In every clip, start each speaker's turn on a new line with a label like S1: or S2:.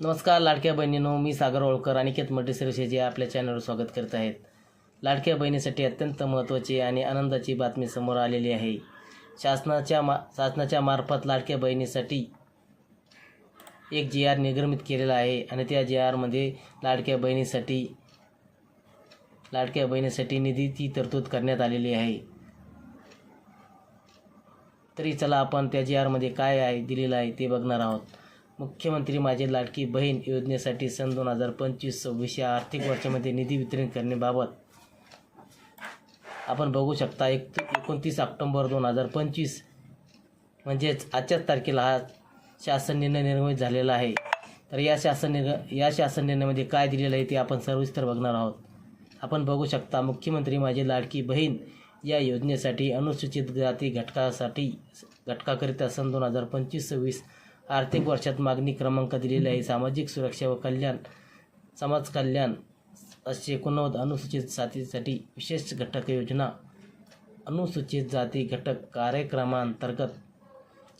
S1: नमस्कार लाडक्या बहिणीनो मी सागर ओळकर अनिकेत केत जे आपल्या चॅनलवर स्वागत करत आहेत. लाडक्या बहिणीसाठी अत्यंत महत्त्वाची आणि आनंदाची बातमी समोर आलेली आहे. शासनाच्या मा शासनाच्या मार्फत लाडक्या बहिणीसाठी एक जी आर निर्गमित केलेला आहे आणि त्या जी आरमध्ये लाडक्या बहिणीसाठी लाडक्या बहिणीसाठी निधीची तरतूद करण्यात आलेली आहे. तरी चला आपण त्या जी आरमध्ये काय आहे दिलेलं आहे ते बघणार आहोत. मुख्यमंत्री माझी लाडकी बहीण योजनेसाठी सन दोन हजार पंचवीस सव्वीस या आर्थिक वर्षामध्ये निधी वितरण करण्याबाबत आपण बघू शकता एक एकोणतीस ऑक्टोंबर दोन हजार पंचवीस म्हणजेच आजच्याच तारखेला हा शासन निर्णय निर्मित झालेला आहे. तर या शासन निर्ग या शासन निर्णयामध्ये काय दिलेलं आहे ते आपण सविस्तर बघणार आहोत. आपण बघू शकता मुख्यमंत्री माझी लाडकी बहीण या योजनेसाठी अनुसूचित जाती घटकासाठी घटकाकरिता सन दोन हजार पंचवीस सव्वीस आर्थिक वर्षात मागणी क्रमांक दिलेला आहे. सामाजिक सुरक्षा व कल्याण समाज कल्याण असे एकोणनव्वद अनुसूचित जातीसाठी विशेष घटक योजना अनुसूचित जाती घटक कार्यक्रमांतर्गत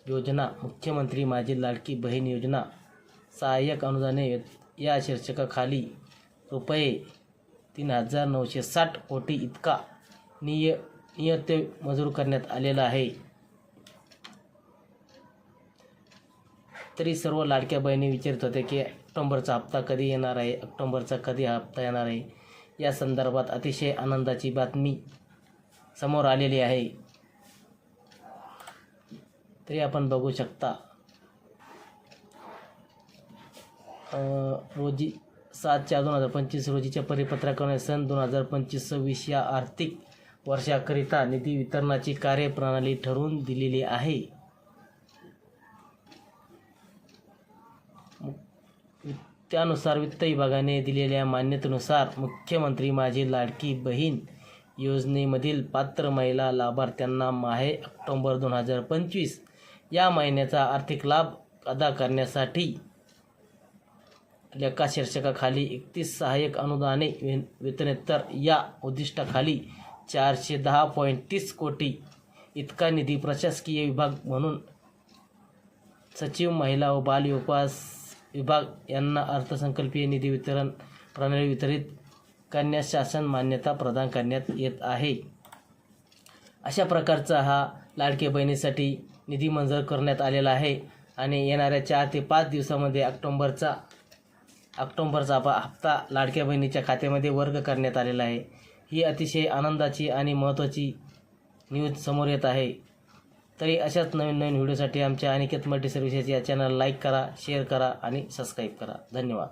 S1: योजना मुख्यमंत्री माझी लाडकी बहीण योजना सहाय्यक अनुदाने या शीर्षकाखाली रुपये तीन हजार नऊशे साठ कोटी इतका निय नियत मंजूर करण्यात आलेला आहे. तरी सर्व लाडक्या बहिणी विचारत होते की ऑक्टोंबरचा हप्ता कधी येणार आहे? ऑक्टोंबरचा कधी हप्ता येणार आहे? या संदर्भात अतिशय आनंदाची बातमी समोर आलेली आहे. तरी आपण बघू शकता. रोजी सात चार दोन हजार पंचवीस रोजीच्या परिपत्रकाने सन दोन हजार पंचवीस सव्वीस या आर्थिक वर्षाकरिता निधी वितरणाची कार्यप्रणाली ठरवून दिलेली आहे. त्यानुसार वित्त विभागाने दिलेल्या मान्यतेनुसार मुख्यमंत्री माझी लाडकी बहीण योजनेमधील पात्र महिला लाभार्थ्यांना माहे ऑक्टोंबर दोन हजार पंचवीस या महिन्याचा आर्थिक लाभ अदा करण्यासाठी लेखा शीर्षकाखाली एकतीस सहाय्यक अनुदाने वि या उद्दिष्टाखाली चारशे दहा पॉईंट तीस कोटी इतका निधी प्रशासकीय विभाग म्हणून सचिव महिला व बाल विकास विभाग यांना अर्थसंकल्पीय निधी वितरण प्रणाली वितरित करण्यास शासन मान्यता प्रदान करण्यात येत आहे. अशा प्रकारचा हा लाडके बहिणीसाठी निधी मंजूर करण्यात आलेला आहे आणि येणाऱ्या चार ते पाच दिवसामध्ये ऑक्टोंबरचा ऑक्टोंबरचा हप्ता लाडक्या बहिणीच्या खात्यामध्ये वर्ग करण्यात आलेला आहे. ही अतिशय आनंदाची आणि महत्त्वाची न्यूज समोर येत आहे. तरी अशाच नवीन नवीन व्हिडिओसाठी आमच्या अनिकेत मल्टी सर्व्हिसेस या चॅनल लाईक करा शेअर करा आणि सबस्क्राईब करा. धन्यवाद.